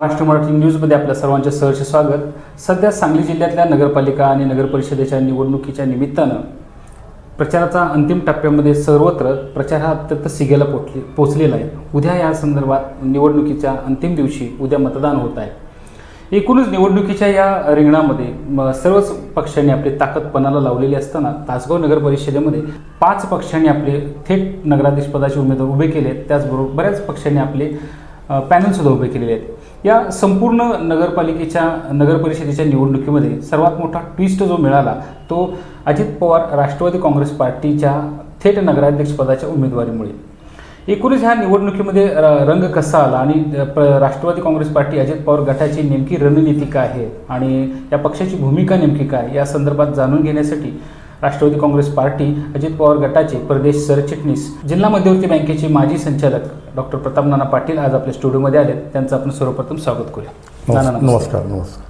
महाराष्ट्र मराठी न्यूजमध्ये आपल्या सर्वांचे सहर्ष स्वागत. सध्या सांगली जिल्ह्यातल्या नगरपालिका आणि नगरपरिषदेच्या निवडणुकीच्या निमित्तानं प्रचाराचा अंतिम टप्प्यामध्ये सर्वत्र प्रचार हा अत्यंत सिगेला पोचले पोचलेला आहे. उद्या या संदर्भात निवडणुकीच्या अंतिम दिवशी उद्या मतदान होत आहे. एकूणच निवडणुकीच्या या रिंगणामध्ये सर्वच पक्षांनी आपली ताकद पणाला लावलेली असताना तासगाव नगर परिषदेमध्ये पाच पक्षांनी आपले थेट नगराधीश पदाचे उमेदवार उभे केले आहेत. त्याचबरोबर बऱ्याच पक्षांनी आपले पॅनलसुद्धा उभे केलेले आहेत. या संपूर्ण नगरपालिकेच्या नगर परिषदेच्या निवडणुकीमध्ये सर्वात मोठा ट्विस्ट जो मिळाला तो अजित पवार राष्ट्रवादी काँग्रेस पार्टीच्या थेट नगराध्यक्षपदाच्या उमेदवारीमुळे. एकूणच ह्या निवडणुकीमध्ये र- रंग कसा आला आणि प- राष्ट्रवादी काँग्रेस पार्टी अजित पवार गटाची नेमकी रणनीती काय आहे आणि या पक्षाची भूमिका नेमकी काय या संदर्भात जाणून घेण्यासाठी राष्ट्रवादी काँग्रेस पार्टी अजित पवार गटाचे प्रदेश सरचिटणीस. जिल्हा मध्यवर्ती बँकेचे माजी संचालक डॉक्टर प्रताप नाना पाटील आज आपल्या स्टुडिओमध्ये आले. त्यांचं आपण सर्वप्रथम स्वागत करूया. नाना नमस्कार. नमस्कार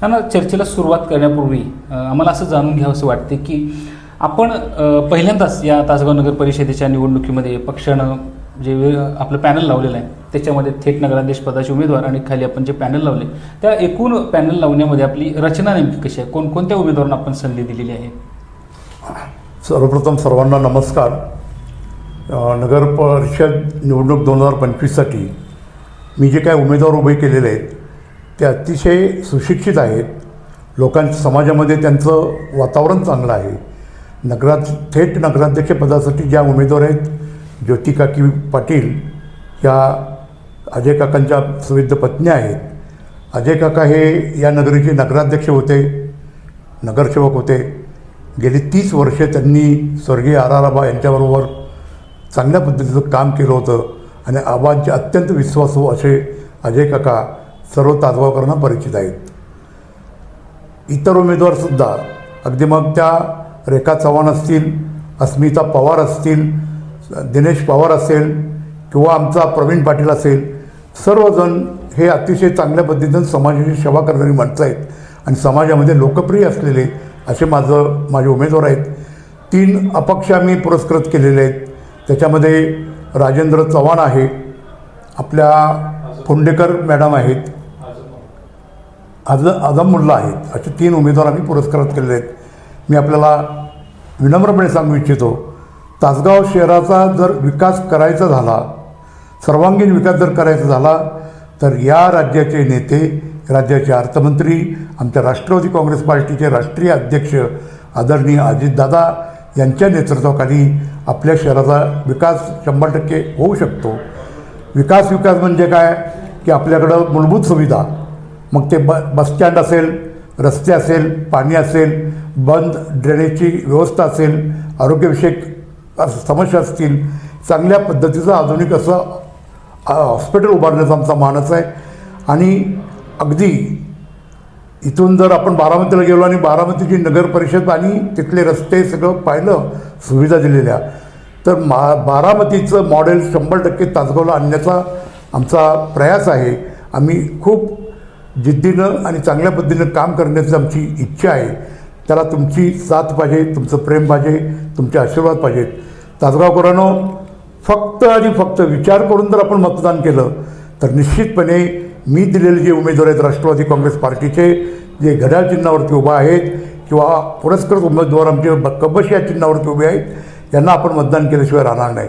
नाना चर्चेला सुरुवात करण्यापूर्वी आम्हाला असं जाणून घ्यावंसं वाटते की आपण पहिल्यांदाच या तासगाव नगर परिषदेच्या निवडणुकीमध्ये पक्षानं जे आपलं पॅनल लावलेलं आहे त्याच्यामध्ये थेट नगराध्यक्ष पदाचे उमेदवार आणि खाली आपण जे पॅनल लावले त्या एकूण पॅनल लावण्यामध्ये आपली रचना नेमकी कशी आहे? कोणकोणत्या उमेदवारांना आपण संधी दिलेली आहे? सर्वप्रथम सर्वांना नमस्कार. नगर परिषद निवडणूक दोन हजार पंचवीससाठी मी जे काय उमेदवार उभे केलेले आहेत ते अतिशय सुशिक्षित आहेत. लोकांच्या समाजामध्ये त्यांचं वातावरण चांगलं आहे. नगरात थेट नगराध्यक्षपदासाठी ज्या उमेदवार आहेत ज्योतिकाकी पाटील या अजय काकांच्या सुविध पत्नी आहेत. अजय काका हे या नगरीचे नगराध्यक्ष होते नगरसेवक होते. गेली तीस वर्षे त्यांनी स्वर्गीय आर आर आबा यांच्याबरोबर चांगल्या पद्धतीचं काम केलं होतं. आणि आबांचे अत्यंत विश्वासू असे अजय काका सर्व तासगावकरांना परिचित आहेत. इतर उमेदवारसुद्धा अगदी मग त्या रेखा चव्हाण असतील अस्मिता पवार असतील दिनेश पवार असेल किंवा आमचा प्रवीण पाटील असेल सर्वजण हे अतिशय चांगल्या पद्धतीनं समाजाची सेवा करणारी माणसं आहेत. आणि समाजामध्ये लोकप्रिय असलेले असे माझं माझे उमेदवार आहेत. तीन अपक्ष आम्ही पुरस्कृत केलेले आहेत. त्याच्यामध्ये राजेंद्र चव्हाण आहे. आपल्या फोंडेकर मॅडम आहेत. आज आझम मुल्ला आहेत. असे तीन उमेदवार आम्ही पुरस्कृत केलेले आहेत. मी आपल्याला विनम्रपणे सांगू इच्छितो तासगाव शहराचा जर विकास करायचा झाला सर्वांगीण विकास जर करायचा झाला तर या राज्याचे नेते राज्याचे अर्थमंत्री आमच्या राष्ट्रवादी काँग्रेस पार्टीचे राष्ट्रीय अध्यक्ष आदरणीय अजितदादा यांच्या नेतृत्वाखाली आपल्या शहराचा विकास शंभर टक्के होऊ शकतो. विकास विकास म्हणजे काय? की आपल्याकडं मूलभूत सुविधा. मग ते ब बसस्टँड असेल रस्ते असेल पाणी असेल बंद ड्रेनेजची व्यवस्था असेल आरोग्यविषयक अस- समस्या असतील चांगल्या पद्धतीचं आधुनिक असं हॉस्पिटल उभारण्याचा आमचा मानस आहे. आणि अगदी इथून जर आपण बारामतीला गेलो आणि बारामतीची नगर परिषद आणि तिथले रस्ते सगळं पाहिलं सुविधा दिलेल्या तर मा बारामतीचं मॉडेल शंभर टक्के तासगावला आणण्याचा आमचा प्रयास आहे. आम्ही खूप जिद्दीनं आणि चांगल्या पद्धतीनं काम करण्याची आमची इच्छा आहे. त्याला तुमची साथ पाहिजे तुमचं प्रेम पाहिजे तुमचे आशीर्वाद पाहिजेत. तासगावकरांनो फक्त आणि फक्त विचार करून जर आपण मतदान केलं तर निश्चितपणे मी दिलेले जे उमेदवार आहेत राष्ट्रवादी काँग्रेस पार्टीचे जे घड्याळ चिन्हावरती उभा आहेत किंवा पुरस्कृत उमेदवार आमचे ब- कबश या चिन्हावरती उभे आहेत यांना आपण मतदान केल्याशिवाय राहणार नाही.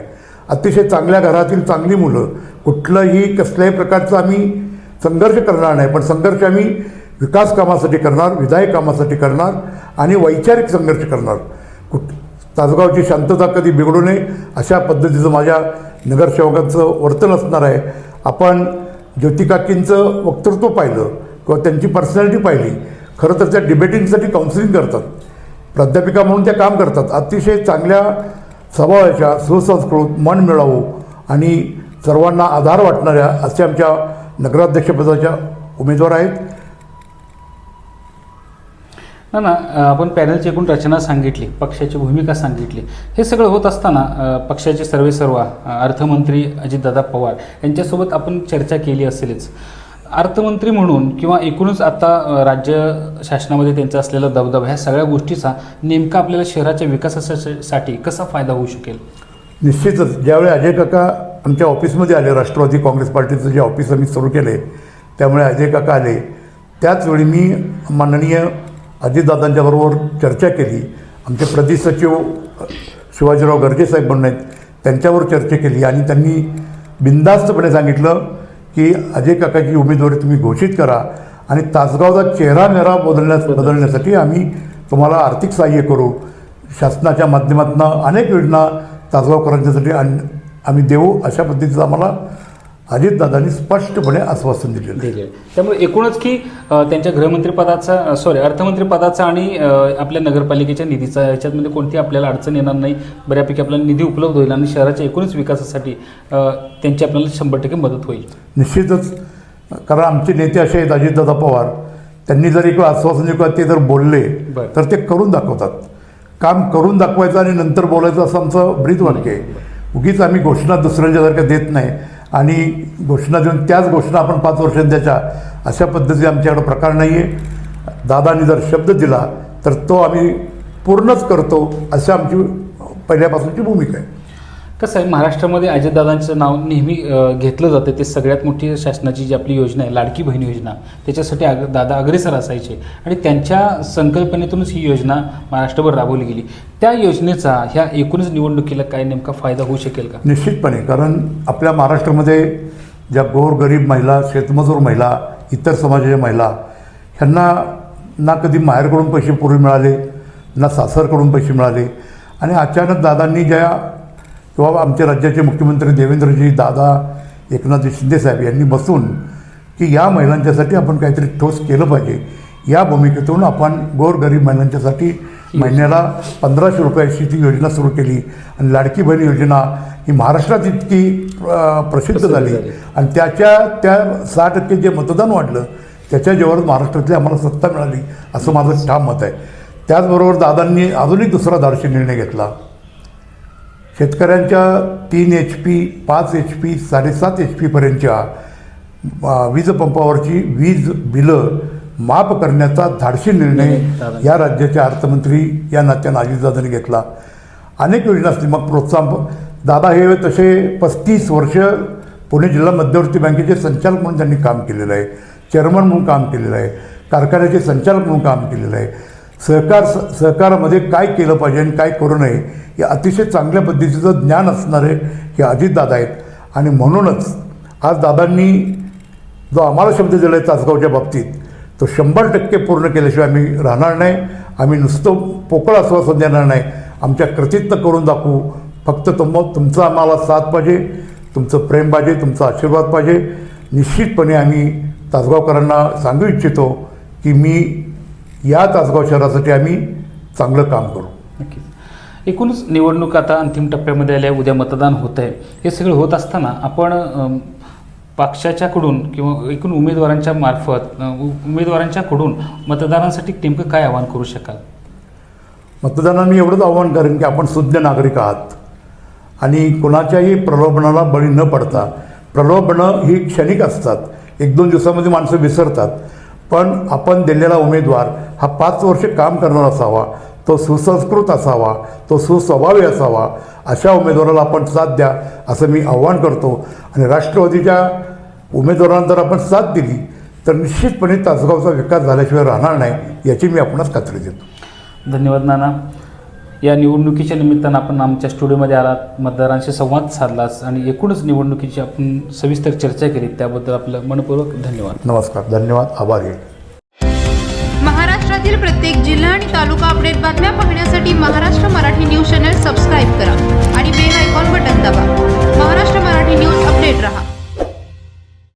अतिशय चांगल्या घरातील चांगली मुलं कुठलंही कसल्याही प्रकारचं आम्ही संघर्ष करणार नाही पण संघर्ष आम्ही विकास कामासाठी करणार विधायक कामासाठी करणार आणि वैचारिक संघर्ष करणार. कुठ तासगावची शांतता कधी बिघडू नये अशा पद्धतीचं माझ्या नगरसेवकांचं वर्तन असणार आहे. आपण ज्योतिकाकींचं वक्तृत्व पाहिलं किंवा त्यांची पर्सनॅलिटी पाहिली खरं तर त्या डिबेटिंगसाठी काउन्सिलिंग करतात. प्राध्यापिका म्हणून त्या काम करतात. अतिशय चांगल्या स्वभावाच्या सुसंस्कृत मन मिळावू आणि सर्वांना आधार वाटणाऱ्या असे आमच्या नगराध्यक्षपदाच्या उमेदवार आहेत. ना ना आपण पॅनलची एकूण रचना सांगितली पक्षाची भूमिका सांगितली. हे सगळं होत असताना पक्षाचे सर्वे सर्वा अर्थमंत्री अजितदादा पवार यांच्यासोबत आपण चर्चा केली असेलच. अर्थमंत्री म्हणून किंवा एकूणच आता राज्य शासनामध्ये त्यांचा असलेला दबदबा ह्या सगळ्या गोष्टीचा नेमका आपल्याला शहराच्या विकासासाठी कसा फायदा होऊ शकेल? निश्चितच. ज्यावेळी अजय काका आमच्या ऑफिसमध्ये आले राष्ट्रवादी काँग्रेस पार्टीचं जे ऑफिस आम्ही सुरू केले त्यामुळे अजय काका आले त्याचवेळी मी माननीय अजितदादांच्या बरोबर चर्चा केली. आमचे प्रदेश सचिव शिवाजीराव गर्जे साहेब म्हणून आहेत त्यांच्यावर चर्चा केली आणि त्यांनी बिनधास्तपणे सांगितलं की अजय काकाची उमेदवारी तुम्ही घोषित करा आणि तासगावचा चेहरा मेहरा बदलण्यास बदलण्यासाठी आम्ही तुम्हाला आर्थिक सहाय्य करू. शासनाच्या माध्यमातून अनेक योजना तासगावकरांच्यासाठी आण आम्ही देऊ अशा पद्धतीचं आम्हाला अजितदादांनी स्पष्टपणे आश्वासन दिलेलं आहे. दिले त्यामुळे एकूणच की त्यांच्या गृहमंत्रीपदाचा सॉरी अर्थमंत्रीपदाचा आणि आपल्या नगरपालिकेच्या निधीचा याच्यामध्ये कोणती आपल्याला अडचण येणार नाही. बऱ्यापैकी आपल्याला निधी उपलब्ध होईल आणि शहराच्या एकूणच विकासासाठी त्यांची आपल्याला शंभर टक्के मदत होईल. निश्चितच कारण आमचे नेते असे आहेत अजितदादा पवार. त्यांनी जर एक आश्वासन किंवा ते जर बोलले. तर ते करून दाखवतात. काम करून दाखवायचं आणि नंतर बोलायचं असं आमचं ब्रीद वाक्य आहे उगीच आम्ही घोषणा दुसऱ्यांच्यासारख्या देत नाही. आणि घोषणा देऊन त्याच घोषणा आपण पाच वर्षांनी द्यायच्या अशा पद्धती आमच्याकडे प्रकार नाही आहे दादानी जर शब्द दिला तर तो आम्ही पूर्णच करतो अशी आमची पहिल्यापासूनची भूमिका आहे. कसं आहे महाराष्ट्रामध्ये अजितदादांचं नाव नेहमी घेतलं जातं. ते सगळ्यात मोठी शासनाची जी आपली योजना आहे लाडकी बहीण योजना त्याच्यासाठी अग दादा अग्रेसर असायचे. आणि त्यांच्या संकल्पनेतूनच ही योजना महाराष्ट्रभर राबवली गेली. त्या योजनेचा ह्या एकूणच निवडणुकीला काय नेमका फायदा होऊ शकेल का? निश्चितपणे कारण आपल्या महाराष्ट्रामध्ये ज्या गोरगरीब महिला शेतमजूर महिला इतर समाजाच्या महिला ह्यांना ना कधी माहेरकडून पैसे पूर्वी मिळाले ना सासरकडून पैसे मिळाले. आणि अचानक दादांनी ज्या किंवा आमच्या राज्याचे मुख्यमंत्री देवेंद्रजी दादा एकनाथजी शिंदेसाहेब यांनी बसून की या महिलांच्यासाठी आपण काहीतरी ठोस केलं पाहिजे. या भूमिकेतून आपण गोरगरीब महिलांच्यासाठी महिन्याला पंधराशे रुपयाची ती योजना सुरू केली. आणि लाडकी बहीण योजना ही महाराष्ट्रात इतकी प्रसिद्ध झाली. आणि त्याच्या त्या सहा टक्के जे मतदान वाढलं त्याच्या जेव्हा महाराष्ट्रातली आम्हाला सत्ता मिळाली असं माझं ठाम मत आहे. त्याचबरोबर दादांनी अजूनही दुसरा धाडशी निर्णय घेतला. शेतकऱ्यांच्या तीन एच पी पाच एच पी साडेसात एच पीपर्यंतच्या वीज पंपावरची वीज बिलं माफ करण्याचा धाडशी निर्णय या राज्याचे अर्थमंत्री या नात्यानं अजितदादांनी घेतला. अनेक योजना असतील. मग प्रोत्साहन दादा हे तसे पस्तीस वर्ष पुणे जिल्हा मध्यवर्ती बँकेचे संचालक म्हणून त्यांनी काम केलेलं आहे. चेअरमन म्हणून काम केलेलं आहे. कारखान्याचे संचालक म्हणून काम केलेलं आहे. सहकार सहकारामध्ये काय केलं पाहिजे आणि काय करू नये हे अतिशय चांगल्या पद्धतीचं ज्ञान असणारे हे अजितदादा आहेत. आणि म्हणूनच आज दादांनी जो आम्हाला शब्द दिला आहे तासगावच्या बाबतीत तो शंभर टक्के पूर्ण केल्याशिवाय आम्ही राहणार नाही. आम्ही नुसतं पोकळ आश्वासन देणार नाही. आमच्या कृतीतनं करून दाखवू. फक्त तुम तुमचा आम्हाला साथ पाहिजे तुमचं प्रेम पाहिजे तुमचा आशीर्वाद पाहिजे. निश्चितपणे आम्ही तासगावकरांना सांगू इच्छितो की मी या तासगाव शहरासाठी आम्ही चांगलं काम करू. नक्कीच. एकूणच निवडणूक आता अंतिम टप्प्यामध्ये आल्या उद्या मतदान होत आहे हे सगळं होत असताना आपण पक्षाच्याकडून किंवा एकूण उमेदवारांच्या मार्फत उमेदवारांच्याकडून मतदारांसाठी नेमकं काय आवाहन करू शकाल? मतदारांना मी एवढंच आव्हान करेन की आपण शुद्ध नागरिक आहात. आणि कोणाच्याही प्रलोभनाला बळी न पडता प्रलोभनं ही क्षणिक असतात. एक दोन दिवसामध्ये माणसं विसरतात. पण आपण दिलेला उमेदवार हा पाच वर्ष काम करणारा असावा तो सुसंस्कृत असावा तो सुस्वभावी असावा अशा उमेदवाराला आपण साथ द्या असं मी आव्हान करतो. आणि राष्ट्रवादीच्या उमेदवारांना जर आपण साथ दिली तर निश्चितपणे तासगावचा विकास झाल्याशिवाय राहणार नाही याची मी आपणास खात्री देतो. धन्यवाद नाना. या निवडणुकीच्या निमित्तानं आपण आमच्या स्टुडिओमध्ये आलात मतदारांशी संवाद साधलास आणि एकूणच निवडणुकीची आपण सविस्तर चर्चा केली त्याबद्दल आपलं मनपूर्वक धन्यवाद. नमस्कार धन्यवाद आभारी महाराष्ट्रातील प्रत्येक जिल्हा आणि तालुका अपडेट बातम्या पाहण्यासाठी Maharashtra Marathi news channel subscribe करा आणि बेल आयकॉन बटन दाबा. महाराष्ट्र मराठी न्यूज अपडेट रहा.